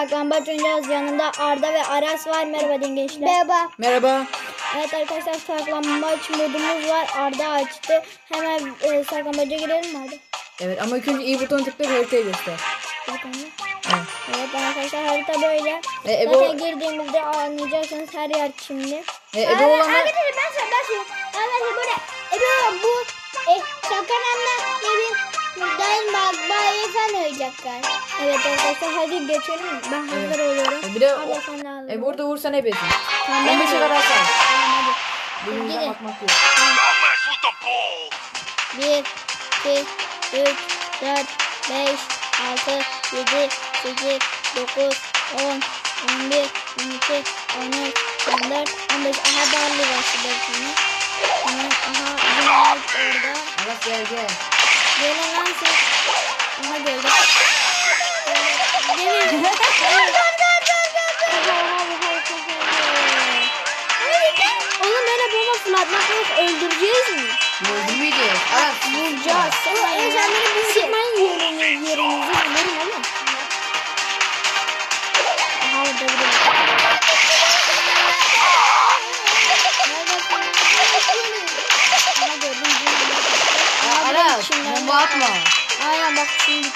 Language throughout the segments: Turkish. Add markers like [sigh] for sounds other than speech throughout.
saklambaç oynayacağız. Yanında Arda ve Aras var. Merhaba deyin gençler. Merhaba. Merhaba. Evet arkadaşlar saklambaç modumuz var. Arda açtı. Hemen e, saklambaca girelim mi Arda? Evet ama ilk önce iyi butonu tıkla haritayı göster. Bakalım. Evet. Evet arkadaşlar harita böyle. E, Ebe, Zaten girdiğimizde anlayacaksınız her yer çimli. e, Ebe olanlar... Arkadaşlar ben sana ben söyleyeyim. Arkadaşlar böyle Ebe bu e, Şakan anne bir Dayın Magbayı falan oynayacaklar. Evet arkadaşlar hadi geçelim. Ben hazır oluyorum. E, bir de o, sen de hazır e, burada vursan ebesin. Tamam, ben 15'e de- kadar say. Tamam hadi. Birbirimize Gidin. bakmak yok. Don't mess with the ball. 1, 2, 3, 4, 5, 6, 7, 8, 9, 10, 11, 12, 13, 14, 15. Aha Barley başladı şimdi. Hemen aha Cumhuriyet orada. Aras gel gel. Gelin lan siz. Aha gördüm. Atma. Aynen bak şimdi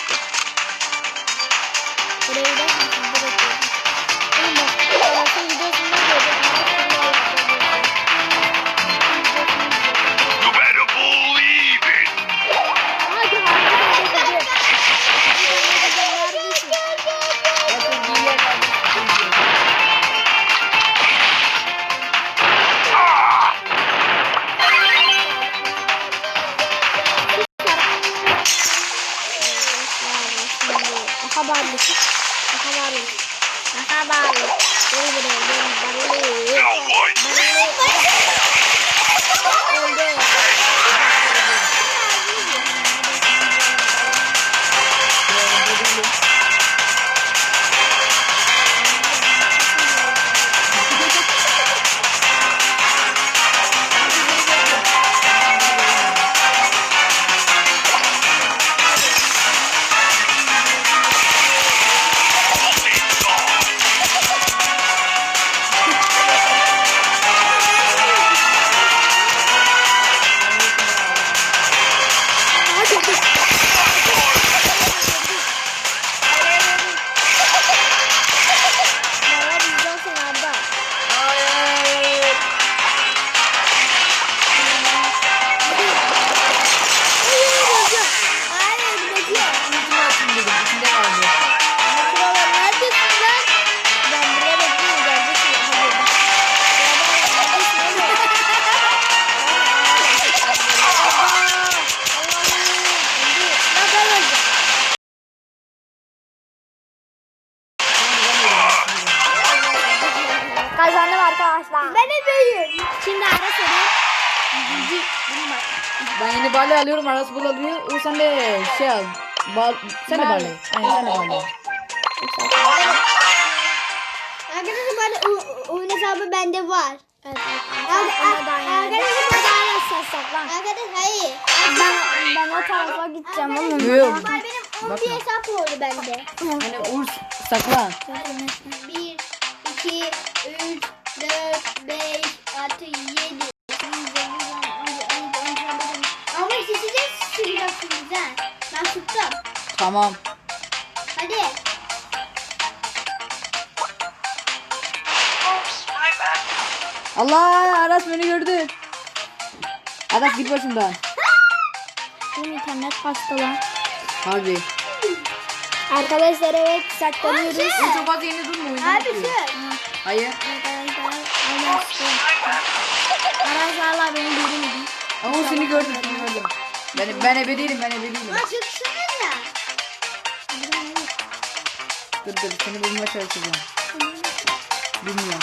Aha Barbie. Aha Barbie. Aha Barbie. Gel buraya gel. Now what? Öldü. Alıyorum. Aras bul alıyor. O sen de şey al. Bal, sen de barley. Aynen sen de barley. Arkadaşlar o- oyun hesabı bende var. Evet. Arkadaşlar saklan. Arkadaşlar hayır. Ben, ben o tarafa gideceğim oğlum. Yok. Benim 11 Bakma. hesap oldu bende. Hani Uğur saklan. 1, 2, 3, 4, 5, 6, 7, sıkacaksınız ha. Ben tuttum. Tamam. Hadi. Allah Aras beni gördü. Aras git başımdan. [laughs] Benim internet hasta lan. Harbi. Arkadaşlar evet saklanıyoruz. Çok fazla yeni durma oyunu. Abi şu. Hayır. Arkadaşlar işte. Arkadaşlar beni görmedi. Ama seni gördüm seni gördüm. Ben, ben ebe değilim ben ebe değilim. Lan çıksana. Dur dur seni bulmaya çalışacağım. Bilmiyorum.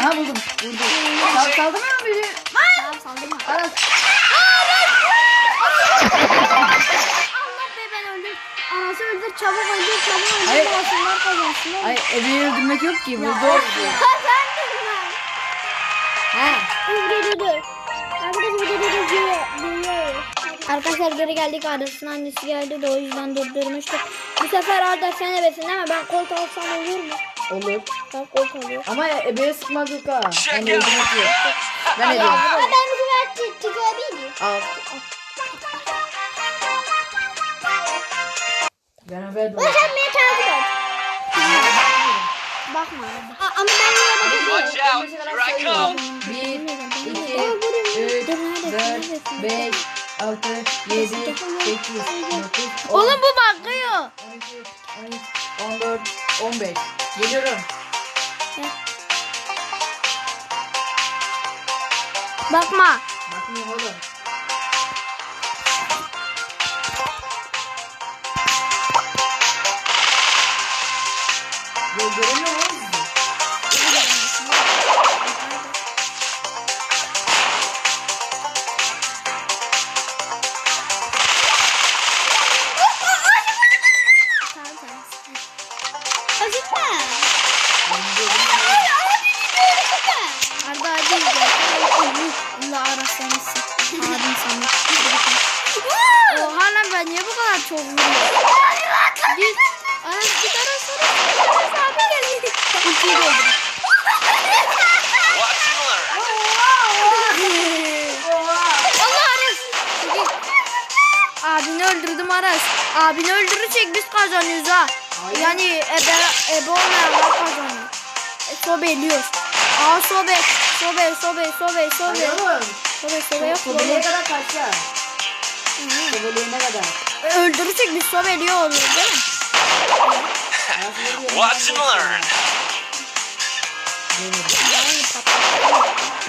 Aha buldum. Vurdum. Sal, saldı mı beni? Tamam saldırma. Aras. Allah be ben öldüm. Anası öldür çabuk öldür çabuk öldür. Hayır. Masumlar kazansın. Ay ebeyi öldürmek yok ki. Vurdu. Kazandım ben. He. Dur. Arkadaşlar geri geldik. Arda'sın annesi geldi de o yüzden durdurmuştuk. Bu sefer Arda sen ebesin ama ben kolt alsam olur mu? Olur. Ben kolt alıyorum. Ama ebeye sıkmadık ha. Check Ben out öldürmek yok. Ben ebeyim. Aa, ben bu sefer miyim? Al. Ben ebe O sen beni takip et. Bakma ama ben yine come. Bir, iki, üç, dört, beş, altı, yedi, sekiz, dokuz, on, Oğlum bu bakıyor. on iki, on üç, on dört, on beş. Geliyorum. Bakma. Bakmıyorum oğlum. Gö öldürdüm Aras. Abini öldürürsek biz kazanıyoruz ha. Hayır. Yani ebe, ebe olmayanlar kazanıyor. E, sobeliyoruz. Aa sobe. Sobe sobe sobe sobe. Hayır oğlum. Sobe sobe yok. Sobeleye kadar kaçacağız. Sobeleyene kadar. E, Öldürürsek biz sobeliyor oluyor değil mi? Watch and learn. Yani patlatıyor.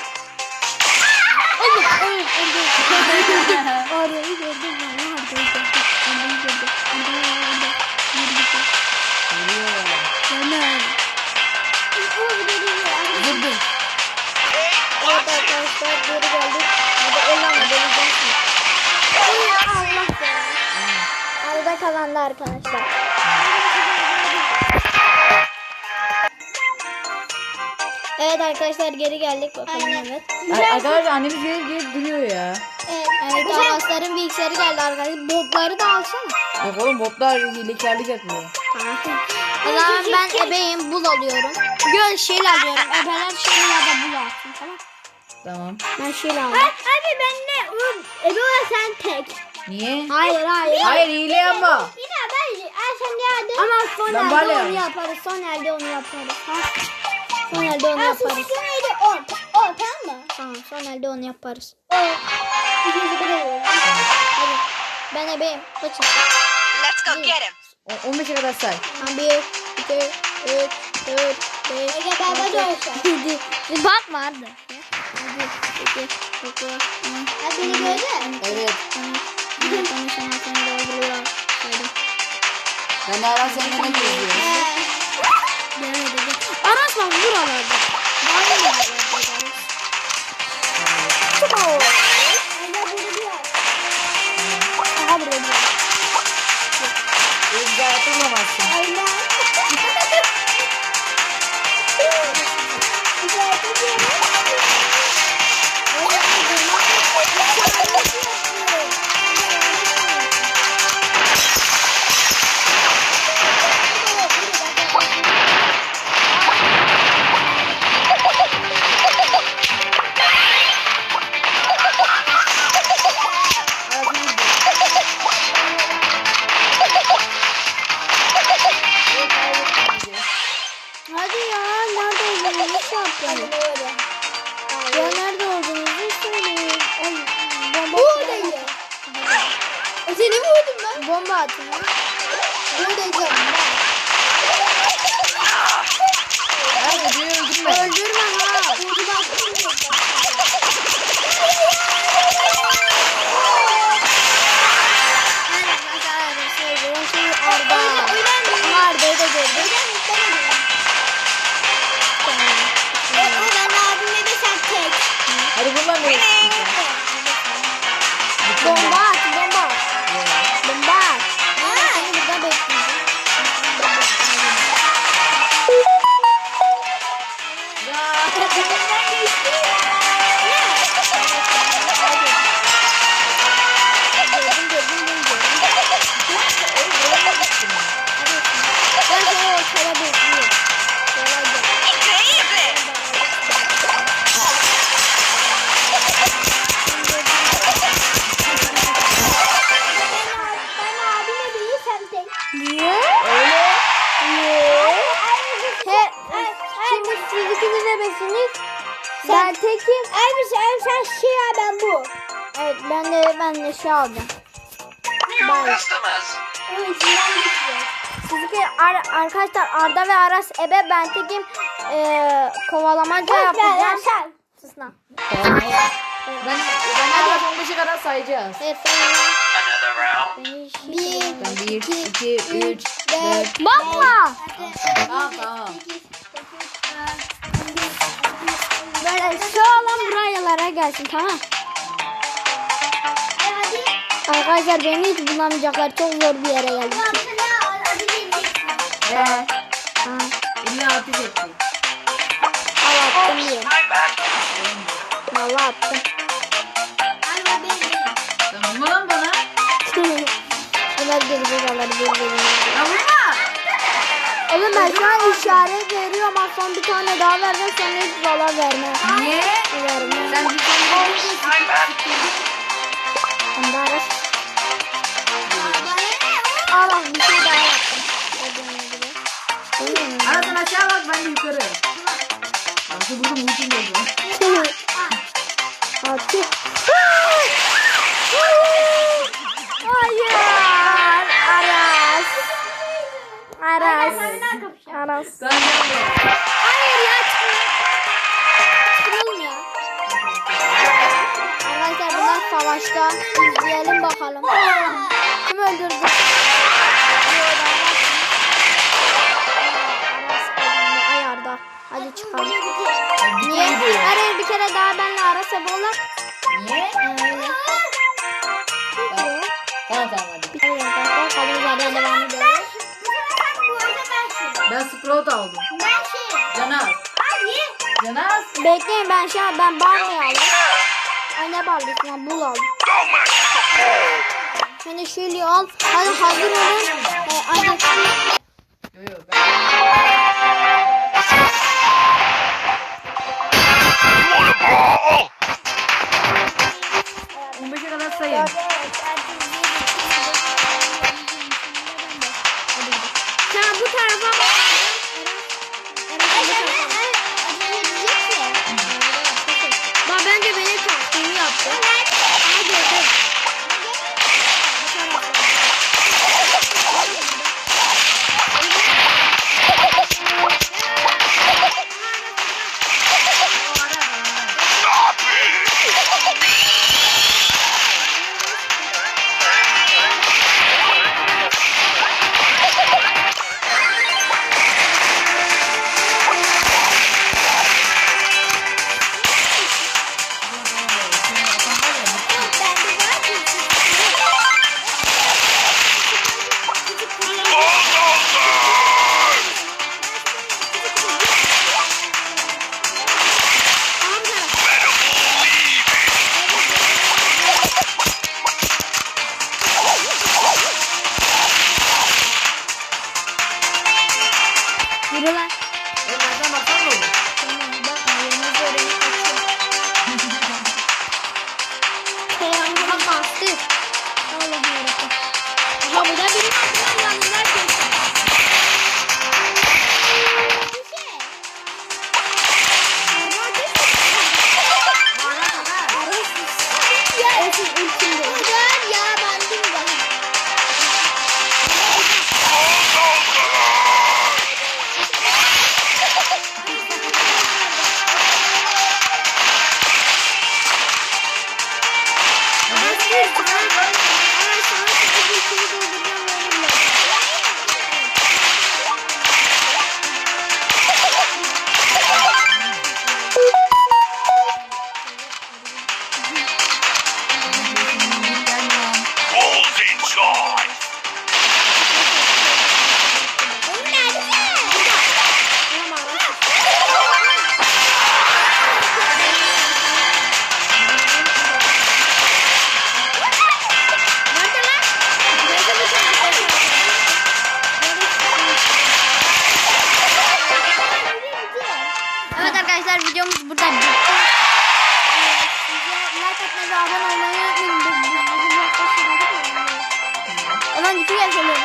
Kazandı arkadaşlar. Evet arkadaşlar geri geldik bakalım Aynen. evet. Ar- Arkadaşlar annemiz gelip gelip duruyor ya. Evet. Evet Abbasların bilgisayarı geldi arkadaşlar. Botları da alsana. Yok oğlum botlar hilekarlık yapıyor. Tamam. O zaman ben ebeyim bul alıyorum. Göl şeyle alıyorum. Ebeler şeyle ya da bul alsın tamam. Tamam. Ben şeyle aldım. Abi ben ne? Ebe sen tek. Niye? Hayır hayır. Hayır hile yapma. Yine ben sen yardım. Ama son Ben elde böyle onu yaparız. Son elde onu yaparız. Ha? Son elde onu Ha yaparız. susun neydi? O. O tamam mı? Tamam son elde onu yaparız. O. İkimizi bir alalım. Hadi. Ben ebeyim. Kaçın. Let's go get him. O- 15'e kadar say. Tamam, Bir, iki, üç, dört, beş, Ege baba da olsa. yedi. Bir bakma Arda. Yedi, sekiz, dokuz, on, Ha beni gördün. Evet. on, on, on, on, on, on, dolduruyor. Ben de ara seninle ne geziyorum? Gelmedi. de. Aras bak buralarda. Öldür. Neredesiniz? Ben tekim. Abi sen, sen şey al ben bu. Evet ben de ben de şey alacağım. Ben. Sizki ar- arkadaşlar Arda ve Aras ebe ben tekim eee kovalamaca yapacağım. sen. Sus lan. Ben, ben hadi 15'e kadar sayacağız. Evet sen. Bir. Ben 1, 2, 3, 4. Bakma. Gelsin tamam. Hadi. Arkadaşlar beni hiç bulamayacaklar. Çok zor bir yere. Tamam. Ee, Ha, illa ateş etti. al attım bad. Vallahi attım. Lan bana. [laughs] Bunlar gerizekaları birbirine. Oğlum ben şu an işaret veriyorum. Az son bir tane daha verdim. Sonra hiç valla verme. Niye? Verme. Sen bir tane bad. Onda ne? Al al bir şey daha yaptım. Ara sen aşağı bak ben de yukarı. Nasıl buldum uçum oldu. Atı. Hayır. Aras. Aras. Hayır ya. Kırılmıyor. Arkadaşlar bunlar savaşta. İzleyelim bakalım. Kim öldürdü? Aras kazandı. Ay Arda. Hadi çıkalım. Niye? Hayır bir kere daha benle Aras Ebola. Niye? Tamam tamam hadi. Bir kere daha kalın yerden devam ediyoruz. Şey. Sprout aldım. Ben şey. Canaz. Hadi. Canaz. Bekleyin ben şu an ben Barney aldım. Ay ne Barney lan bul aldım. Ball. Hani şöyle al. Hadi hazır olun. Ee, hadi. Yo yo ben. You want a ball? 15'e kadar sayın. Sen bu tarafa. Bak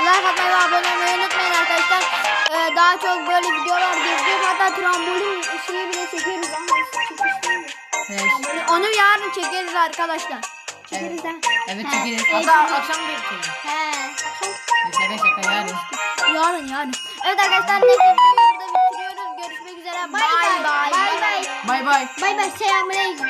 Like atmayı ve abone olmayı unutmayın arkadaşlar. Ee, daha çok böyle videolar gelecek. Hatta trambolin şeyi bile çekerim Onu yarın çekeriz arkadaşlar. Evet, ha. evet çekeriz. Evet, Hatta çekeriz. akşam da çekeriz. He. Şaka şaka yarın. Yarın yarın. Evet arkadaşlar videoyu burada bitiriyoruz. Görüşmek üzere. Bay bay. Bay bay. Bay bay. Bay bay. Selamünaleyküm.